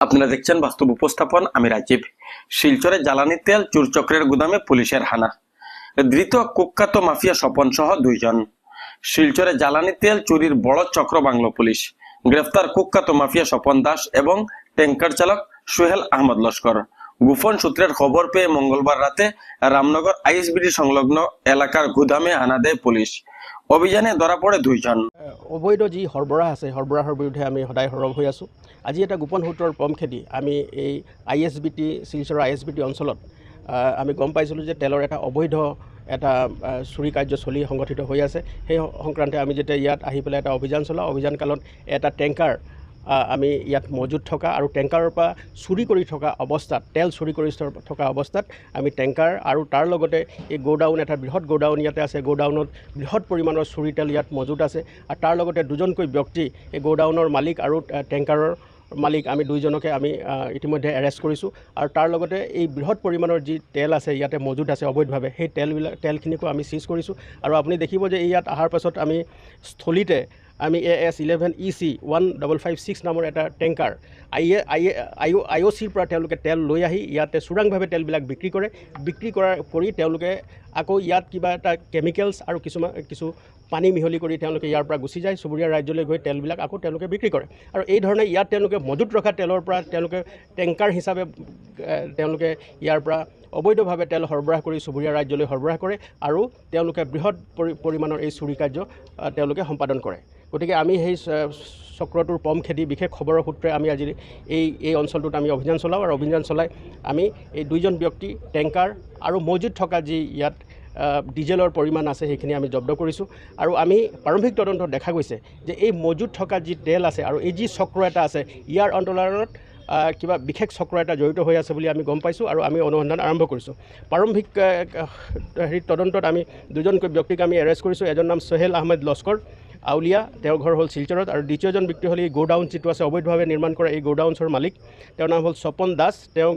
আপনারা দেখছেন বাস্তব উপস্থাপন, আমি রাজীব। শিলচরে জ্বালানি তেল চুরচক্রের গুদামে পুলিশের হানা। ধৃত কুখ্যাত মাফিয়া স্বপন সহ দুইজন। শিলচরে জ্বালানি তেল চুরির বড় চক্র বাংলো পুলিশ। গ্রেফতার কুখ্যাত মাফিয়া স্বপন দাস এবং ট্যাঙ্কার চালক সোহেল আহমদ লস্কর। গোপন সূত্রের খবর পেয়ে মঙ্গলবার রাতে রামনগর আইএসবিডি সংলগ্ন এলাকার গুদামে হানা দেয় পুলিশ। অভিযানে ধরা পড়ে দুইজন। অবৈধ যি সৰবৰাহ আছে সৰবৰাহৰ বিৰুদ্ধে আমি সদায় সৰব হৈ আছোঁ। আজি এটা গোপন সূত্ৰৰ পম খেদি আমি এই আই এছ বি টি, শিলচৰৰ আই এছ বি টি অঞ্চলত আমি গম পাইছিলোঁ যে তেলৰ এটা অবৈধ এটা চুৰি কাৰ্য চলি সংগঠিত হৈ আছে। সেই সংক্ৰান্তে আমি যেতিয়া ইয়াত আহি পেলাই এটা অভিযান চলাওঁ, অভিযান কালত এটা টেংকাৰ আমি ইয়াত মজুত থকা আৰু টেংকাৰৰ পৰা চুৰি কৰি থকা অৱস্থাত তেল চুৰি কৰি থকা অৱস্থাত আমি টেংকাৰ আৰু তাৰ লগতে এই গ'ডাউন এটা বৃহৎ গ'ডাউন ইয়াতে আছে। গ'ডাউনত বৃহৎ পৰিমাণৰ চুৰি তেল ইয়াত মজুত আছে। আৰু তাৰ লগতে দুজনকৈ ব্যক্তি এই গ'ডাউনৰ মালিক আৰু টেংকাৰৰ মালিক আমি দুইজনকে আমি ইতিমধ্যে এৰেষ্ট কৰিছোঁ। আৰু তাৰ লগতে এই বৃহৎ পৰিমাণৰ যি তেল আছে ইয়াতে মজুত আছে অবৈধভাৱে। সেই তেলবিলাক তেলখিনিকো আমি চিজ কৰিছোঁ। আৰু আপুনি দেখিব যে ইয়াত অহাৰ পাছত আমি স্থলীতে আমি A S eleven E C one double five six নামৰ এটা tanker. I A I A I আই অ' চিৰ পৰা তেওঁলোকে তেল লৈ আহি ইয়াতে চোৰাংভাৱে তেলবিলাক বিক্ৰী কৰে। বিক্ৰী কৰা কৰি তেওঁলোকে আকৌ ইয়াত কিবা এটা কেমিকেলছ আৰু কিছুমান কিছু পানী মিহলি কৰি তেওঁলোকে ইয়াৰ পৰা গুচি যায় চুবুৰীয়া ৰাজ্যলৈ গৈ তেলবিলাক আকৌ তেওঁলোকে বিক্ৰী কৰে। আৰু এই ধৰণে ইয়াত তেওঁলোকে মজুত ৰখা তেলৰ পৰা তেওঁলোকে টেংকাৰ হিচাপে তেওঁলোকে ইয়াৰ পৰা অবৈধভাৱে তেল সৰবৰাহ কৰি চুবুৰীয়া ৰাজ্যলৈ সৰবৰাহ কৰে আৰু তেওঁলোকে বৃহৎ পৰি পৰিমাণৰ এই চুৰি কাৰ্য তেওঁলোকে সম্পাদন কৰে। গতিকে আমি সেই চক্ৰটোৰ পম খেদি বিশেষ খবৰৰ সূত্ৰে আমি আজি এই এই অঞ্চলটোত আমি অভিযান চলাওঁ আৰু অভিযান চলাই আমি এই দুইজন ব্যক্তি টেংকাৰ আৰু মজুত থকা যি ইয়াত ডিজেলৰ পৰিমাণ আছে সেইখিনি আমি জব্দ কৰিছোঁ। আৰু আমি প্ৰাৰম্ভিক তদন্তত দেখা গৈছে যে এই মজুত থকা যি তেল আছে আৰু এই যি চক্ৰ এটা আছে ইয়াৰ অন্তৰালত কিবা বিশেষ চক্ৰ এটা জড়িত হৈ আছে বুলি আমি গম পাইছোঁ আৰু আমি অনুসন্ধান আৰম্ভ কৰিছোঁ। প্ৰাৰম্ভিক হেৰি তদন্তত আমি দুজনকৈ ব্যক্তিক আমি এৰেষ্ট কৰিছোঁ। এজন নাম সোহেল আহমেদ লস্কৰ আউলিয়া তেওঁৰ ঘৰ হ'ল শিলচৰত আৰু দ্বিতীয়জন ব্যক্তি হ'ল এই গ'ডাউন যিটো আছে অবৈধভাৱে নিৰ্মাণ কৰা এই গ'ডাউনছৰ মালিক। তেওঁৰ নাম হ'ল স্বপন দাস। তেওঁ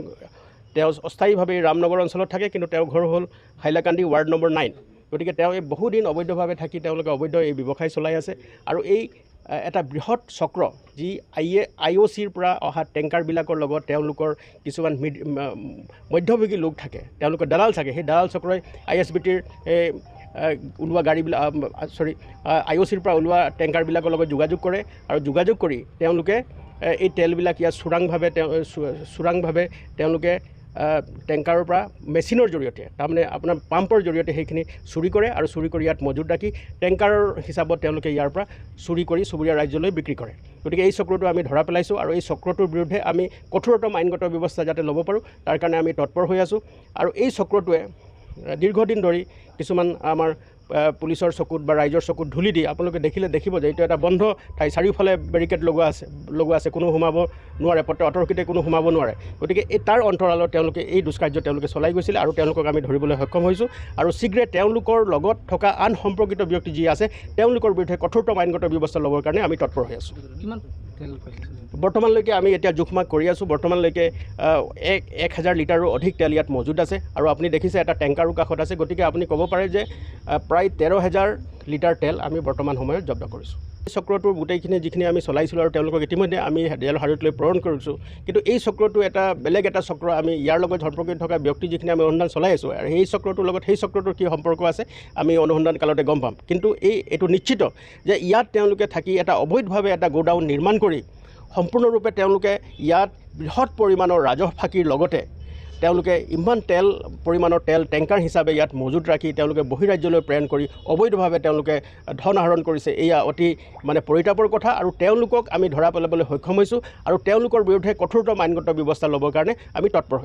তেওঁ অস্থায়ীভাৱে এই ৰামনগৰ অঞ্চলত থাকে কিন্তু তেওঁৰ ঘৰ হ'ল হাইলাকান্দি ৱাৰ্ড নম্বৰ নাইন। গতিকে তেওঁ এই বহুদিন অবৈধভাৱে থাকি তেওঁলোকে অবৈধ এই ব্যৱসায় চলাই আছে। আৰু এই এটা বৃহৎ চক্ৰ যি আই এ আই অ' চিৰ পৰা অহা টেংকাৰবিলাকৰ লগত তেওঁলোকৰ কিছুমান মধ্যভোগী লোক থাকে। তেওঁলোকৰ দালাল থাকে। সেই দালাল চক্ৰই আই এছ বি টিৰ এই ওলোৱা গাড়ীবিলাক চৰি আই অ' চিৰ পৰা ওলোৱা টেংকাৰবিলাকৰ লগত যোগাযোগ কৰে আৰু যোগাযোগ কৰি তেওঁলোকে এই তেলবিলাক ইয়াত চোৰাংভাৱে তেওঁ চোৰাংভাৱে তেওঁলোকে টেংকাৰৰ পৰা মেচিনৰ জৰিয়তে তাৰমানে আপোনাৰ পাম্পৰ জৰিয়তে সেইখিনি চুৰি কৰে আৰু চুৰি কৰি ইয়াত মজুত ৰাখি টেংকাৰৰ হিচাপত তেওঁলোকে ইয়াৰ পৰা চুৰি কৰি চুবুৰীয়া ৰাজ্যলৈ বিক্ৰী কৰে। গতিকে এই চক্ৰটো আমি ধৰা পেলাইছোঁ আৰু এই চক্ৰটোৰ বিৰুদ্ধে আমি কঠোৰতম আইনগত ব্যৱস্থা যাতে ল'ব পাৰোঁ তাৰ কাৰণে আমি তৎপৰ হৈ আছোঁ। আৰু এই চক্ৰটোৱে দীৰ্ঘদিন ধৰি কিছুমান আমাৰ পুলিচৰ চকুত বা ৰাইজৰ চকুত ধূলি দি আপোনালোকে দেখিলে দেখিব যে এইটো এটা বন্ধ ঠাই। চাৰিওফালে বেৰিকেড লগোৱা আছে লগোৱা আছে কোনো সোমাব নোৱাৰে পত্ৰ অতৰ্কিতে কোনো সোমাব নোৱাৰে। গতিকে এই তাৰ অন্তৰালত তেওঁলোকে এই দুষ্কাৰ্য তেওঁলোকে চলাই গৈছিলে আৰু তেওঁলোকক আমি ধৰিবলৈ সক্ষম হৈছোঁ। আৰু শীঘ্ৰে তেওঁলোকৰ লগত থকা আন সম্পৰ্কিত ব্যক্তি যি আছে তেওঁলোকৰ বিৰুদ্ধে কঠোৰতম আইনগত ব্যৱস্থা ল'বৰ কাৰণে আমি তৎপৰ হৈ আছোঁ। বৰ্তমানলৈকে আমি এতিয়া জোখমাখ কৰি আছোঁ। বৰ্তমানলৈকে এক এক হাজাৰ লিটাৰো অধিক তেল ইয়াত মজুত আছে আৰু আপুনি দেখিছে এটা টেংকাৰো কাষত আছে। গতিকে আপুনি ক'ব পাৰে যে প্ৰায় তেৰ হেজাৰ লিটাৰ তেল আমি বৰ্তমান সময়ত জব্দ কৰিছোঁ। চক্ৰটোৰ গোটেইখিনি যিখিনি আমি চলাইছিলোঁ আৰু তেওঁলোকক ইতিমধ্যে আমি ৰেল হাজতলৈ প্ৰেৰণ কৰিছোঁ। কিন্তু এই চক্ৰটো এটা বেলেগ এটা চক্ৰ আমি ইয়াৰ লগত সম্পৰ্কিত থকা ব্যক্তি যিখিনি আমি অনুসন্ধান চলাই আছোঁ আৰু সেই চক্ৰটোৰ লগত সেই চক্ৰটোৰ কি সম্পৰ্ক আছে আমি অনুসন্ধান কালতে গম পাম। কিন্তু এই এইটো নিশ্চিত যে ইয়াত তেওঁলোকে থাকি এটা অবৈধভাৱে এটা গোডাউন নিৰ্মাণ কৰি সম্পূৰ্ণৰূপে তেওঁলোকে ইয়াত বৃহৎ পৰিমাণৰ ৰাজহ ফাঁকিৰ লগতে তেওঁলোকে ইমান তেল পৰিমাণৰ তেল টেংকাৰ হিচাপে ইয়াত মজুত ৰাখি তেওঁলোকে বহিৰাজ্যলৈ প্ৰেৰণ কৰি অবৈধভাৱে তেওঁলোকে ধন আহৰণ কৰিছে। এয়া অতি মানে পৰিতাপৰ কথা আৰু তেওঁলোকক আমি ধৰা পেলাবলৈ সক্ষম হৈছোঁ আৰু তেওঁলোকৰ বিৰুদ্ধে কঠোৰতম আইনগত ব্যৱস্থা ল'বৰ কাৰণে আমি তৎপৰ